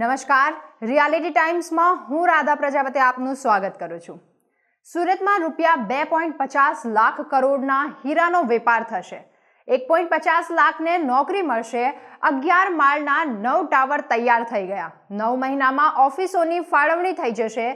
નમસ્કાર. રિયાલિટી ટાઈમ્સમાં હું રાધા પ્રજાપતિ આપનું સ્વાગત કરું છું. સુરતમાં રૂપિયા બે પોઈન્ટ પચાસ લાખ કરોડના હીરાનો વેપાર થશે. એક પોઈન્ટ પચાસ લાખને નોકરી મળશે. અગિયાર માળના નવ ટાવર તૈયાર થઈ ગયા. નવ મહિનામાં ઓફિસોની ફાળવણી થઈ જશે.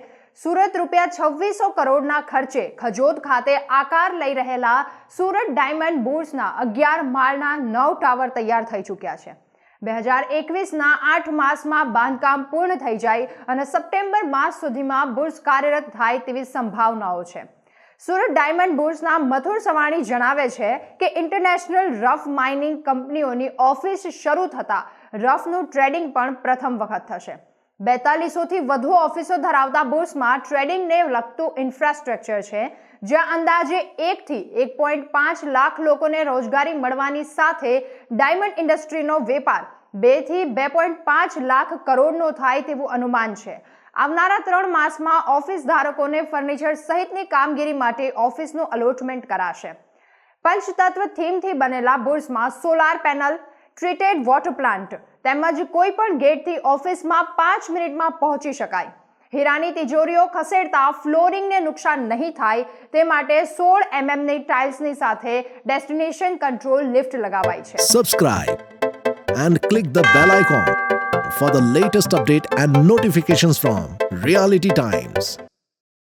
સુરત રૂપિયા છવ્વીસો કરોડના ખર્ચે ખજોદ ખાતે આકાર લઈ રહેલા સુરત ડાયમંડ બુર્સના અગિયાર માળના નવ ટાવર તૈયાર થઈ ચૂક્યા છે. બે હજાર એકવીસના આઠ માસમાં બાંધકામ પૂર્ણ થઈ જાય અને સપ્ટેમ્બર માસ સુધીમાં બુર્સ કાર્યરત થાય તેવી સંભાવનાઓ છે. સુરત ડાયમંડ બુર્સના મથુર સવાણી જણાવે છે કે ઇન્ટરનેશનલ રફ માઇનિંગ કંપનીઓની ઓફિસ શરૂ થતાં રફનું ટ્રેડિંગ પણ પ્રથમ વખત થશે. બેતાલીસોથી વધુ ઓફિસો ધરાવતા બુર્સમાં ટ્રેડિંગને લગતું ઇન્ફ્રાસ્ટ્રક્ચર છે જ્યાં અંદાજે એકથી એક પોઈન્ટ પાંચ લાખ લોકોને રોજગારી મળવાની સાથે ડાયમંડ ઇન્ડસ્ટ્રીનો વેપાર બેથી બે પોઈન્ટ પાંચ લાખ કરોડનો થાય તેવું અનુમાન છે. આવનારા ત્રણ માસમાં ઓફિસ ધારકોને ફર્નિચર સહિતની કામગીરી માટે ઓફિસનું અલોટમેન્ટ કરાશે. પંચતત્વ થીમથી બનેલા બુર્સમાં solar panel, treated water plant તેમજ કોઈ પણ ગેટથી ઓફિસમાં પાંચ મિનિટમાં પહોંચી શકાય. હીરાની તિજોરીઓ ખસેડતા ફ્લોરિંગને નુકસાન નહીં થાય તે માટે સોળ એમએમની ટાઇલ્સની સાથે ડેસ્ટિનેશન કંટ્રોલ લિફ્ટ લગાવાઈ છે subscribe and click the bell icon for the latest update and notifications from Reality Times.